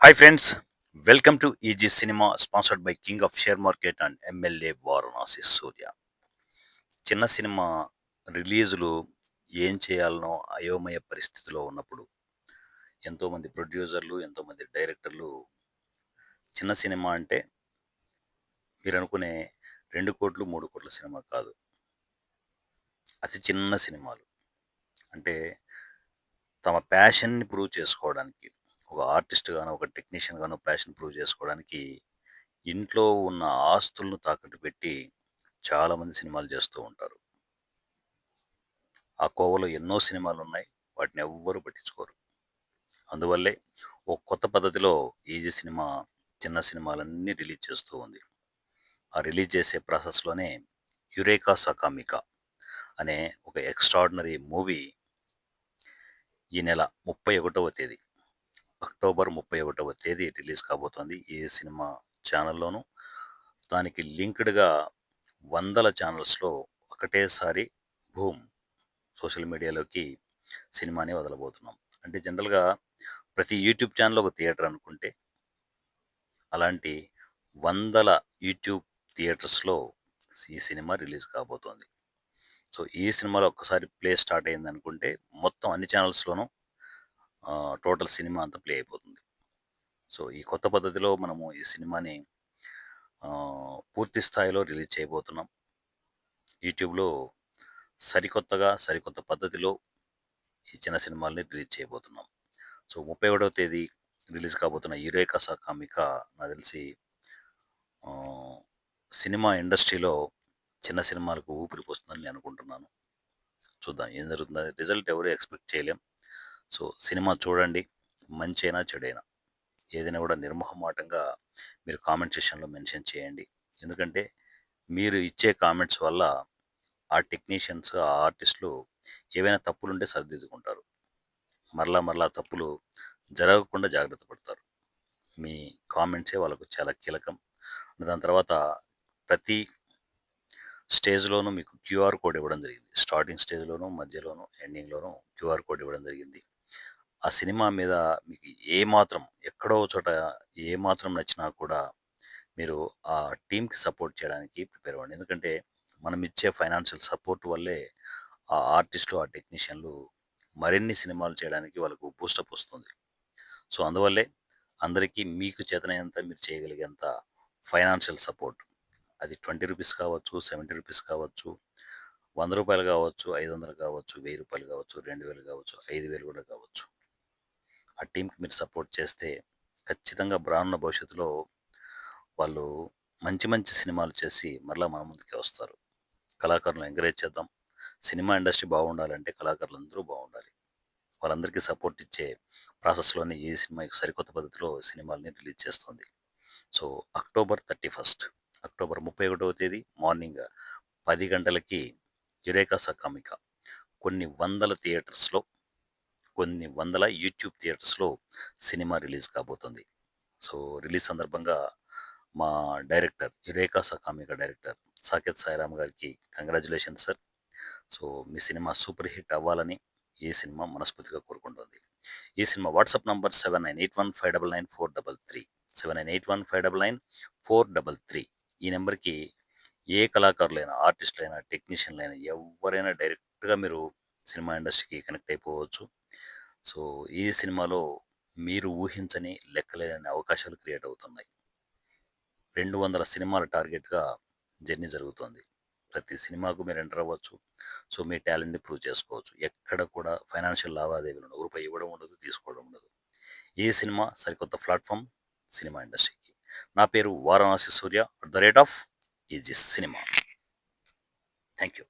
Hi friends welcome to easy cinema sponsored by king of share market and MLA Varanasi Surya చిన్న cinema రిలీజులు ఏం చేయాలనో అయోమయ పరిస్థితిలో ఉన్నప్పుడు ఎంతోమంది ప్రొడ్యూసర్లు ఎంతోమంది డైరెక్టర్లు చిన్న సినిమా అంటే మీరు అనుకునే రెండు కోట్లు మూడు కోట్ల సినిమా కాదు. అతి చిన్న సినిమాలు. అంటే తమ ప్యాషన్ని ప్రూవ్ చేసుకోవడానికి ఒక ఆర్టిస్ట్ గాను ఒక టెక్నీషియన్ గాను ప్యాషన్ ప్రూవ్ చేసుకోవడానికి ఇంట్లో ఉన్న ఆస్తులను తాకట్టు పెట్టి చాలామంది సినిమాలు చేస్తూ ఉంటారు. ఆ కోవలో ఎన్నో సినిమాలు ఉన్నాయి వాటిని ఎవ్వరూ పట్టించుకోరు. అందువల్లే ఒక కొత్త పద్ధతిలో ఈజీ సినిమా చిన్న సినిమాలన్నీ రిలీజ్ చేస్తూ ఉంది. ఆ రిలీజ్ చేసే ప్రాసెస్లోనే యురేకా సకామికా అనే ఒక ఎక్స్ట్రాడినరీ మూవీ ఈ నెల ముప్పై ఒకటవ తేదీ. అక్టోబర్ ముప్పై ఒకటవ తేదీ రిలీజ్ కాబోతోంది ఏ సినిమా ఛానల్లోనూ. దానికి లింక్డ్గా వందల ఛానల్స్లో ఒకటేసారి భూమ్ సోషల్ మీడియాలోకి సినిమాని వదలబోతున్నాం. అంటే జనరల్గా ప్రతి యూట్యూబ్ ఛానల్ ఒక థియేటర్ అనుకుంటే అలాంటి వందల యూట్యూబ్ థియేటర్స్లో ఈ సినిమా రిలీజ్ కాబోతోంది. సో ఈ సినిమాలో ఒక్కసారి ప్లే స్టార్ట్ అయింది అనుకుంటే మొత్తం అన్ని ఛానల్స్లోనూ టోటల్ సినిమా అంతా ప్లే అయిపోతుంది. సో ఈ కొత్త పద్ధతిలో మనము ఈ సినిమాని పూర్తి స్థాయిలో రిలీజ్ చేయబోతున్నాం. యూట్యూబ్లో సరికొత్తగా సరికొత్త పద్ధతిలో ఈ చిన్న సినిమాల్ని రిలీజ్ చేయబోతున్నాం. సో ముప్పై ఒకటవ తేదీ రిలీజ్ కాబోతున్న యురేకా సాకామిక నాకు తెలిసి సినిమా ఇండస్ట్రీలో చిన్న సినిమాలకు ఊపిరి పోస్తుందని నేను అనుకుంటున్నాను. చూద్దాం ఏం జరుగుతుందో రిజల్ట్ ఎవరు ఎక్స్పెక్ట్ చేయలేం. సో సినిమా చూడండి మంచైనా చెడైనా. ఏదైనా కూడా నిర్మోహమాటంగా మీరు కామెంట్ సెషన్లో మెన్షన్ చేయండి. ఎందుకంటే మీరు ఇచ్చే కామెంట్స్ వల్ల ఆ టెక్నీషియన్స్ ఆ ఆర్టిస్టులు ఏవైనా తప్పులు ఉంటే సరిదిద్దుకుంటారు. మరలా మరలా తప్పులు జరగకుండా జాగ్రత్త పడతారు. మీ కామెంట్సే వాళ్ళకు చాలా కీలకం. దాని తర్వాత ప్రతి స్టేజ్లోనూ మీకు క్యూఆర్ కోడ్ ఇవ్వడం జరిగింది. స్టార్టింగ్ స్టేజ్లోనూ మధ్యలోనూ ఎండింగ్లోనూ క్యూఆర్ కోడ్ ఇవ్వడం జరిగింది. ఆ సినిమా మీద మీకు ఏ మాత్రం ఎక్కడో చోట ఏ మాత్రం నచ్చినా కూడా మీరు ఆ టీంకి సపోర్ట్ చేయడానికి ప్రిపేర్ అవ్వండి. ఎందుకంటే మనం ఇచ్చే ఫైనాన్షియల్ సపోర్ట్ వల్లే ఆ ఆర్టిస్టులు ఆ టెక్నీషియన్లు మరిన్ని సినిమాలు చేయడానికి వాళ్ళకు బూస్టప్ వస్తుంది. సో అందువల్లే అందరికీ మీకు చేతనైనంత మీరు చేయగలిగేంత ఫైనాన్షియల్ సపోర్ట్. అది ట్వంటీ రూపీస్ కావచ్చు సెవెంటీ రూపీస్ కావచ్చు వంద రూపాయలు కావచ్చు ఐదు వందలు కావచ్చు వెయ్యి రూపాయలు కావచ్చు రెండు వేలు కావచ్చు ఐదు వేలు కూడా కావచ్చు. ఆ టీంకి మీరు సపోర్ట్ చేస్తే ఖచ్చితంగా రానున్న భవిష్యత్తులో వాళ్ళు మంచి మంచి సినిమాలు చేసి మరలా మన ముందుకే వస్తారు. కళాకారులను ఎంకరేజ్ చేద్దాం. సినిమా ఇండస్ట్రీ బాగుండాలంటే కళాకారులు అందరూ బాగుండాలి. వాళ్ళందరికీ సపోర్ట్ ఇచ్చే ప్రాసెస్లోనే ఈ సినిమా సరికొత్త పద్ధతిలో సినిమాలని రిలీజ్ చేస్తుంది. So October thirty first October ముప్పై ఒకటవ తేదీ మార్నింగ్ పది గంటలకి యురేకా సకామిక కొన్ని వందల థియేటర్స్లో కొన్ని వందల యూట్యూబ్ థియేటర్స్లో సినిమా రిలీజ్ కాబోతుంది. సో రిలీజ్ సందర్భంగా మా డైరెక్టర్ రేఖా సకామిక డైరెక్టర్ సాకేత్ సాయిరామ్ గారికి కంగ్రాచులేషన్ సార్. సో మీ సినిమా సూపర్ హిట్ అవ్వాలని ఈ సినిమా మనస్ఫూర్తిగా కోరుకుంటుంది. ఈ cinema WhatsApp number seven nine eight one five double nine four double three seven nine eight one five double nine four double three. ఈ నెంబర్కి ఏ కళాకారులైనా ఆర్టిస్టులైనా టెక్నీషియన్లైనా ఎవరైనా డైరెక్ట్గా మీరు సినిమా ఇండస్ట్రీకి కనెక్ట్ అయిపోవచ్చు. సో ఈ సినిమాలో మీరు ఊహించని లెక్కలేని అవకాశాలు క్రియేట్ అవుతున్నాయి? రెండు వందల సినిమాల టార్గెట్గా జర్నీ జరుగుతుంది. ప్రతి సినిమాకు మీరు ఎంటర్ అవ్వచ్చు. సో మీ టాలెంట్ని ప్రూవ్ చేసుకోవచ్చు. ఎక్కడ కూడా ఫైనాన్షియల్ లావాదేవీలు ఉండవు రూపాయి ఇవ్వడం ఉండదు తీసుకోవడం ఉండదు. ఈ సినిమా సరికొత్త ప్లాట్ఫామ్? సినిమా ఇండస్ట్రీకి. నా పేరు Varanasi Surya. At the rate of easy cinema. Thank you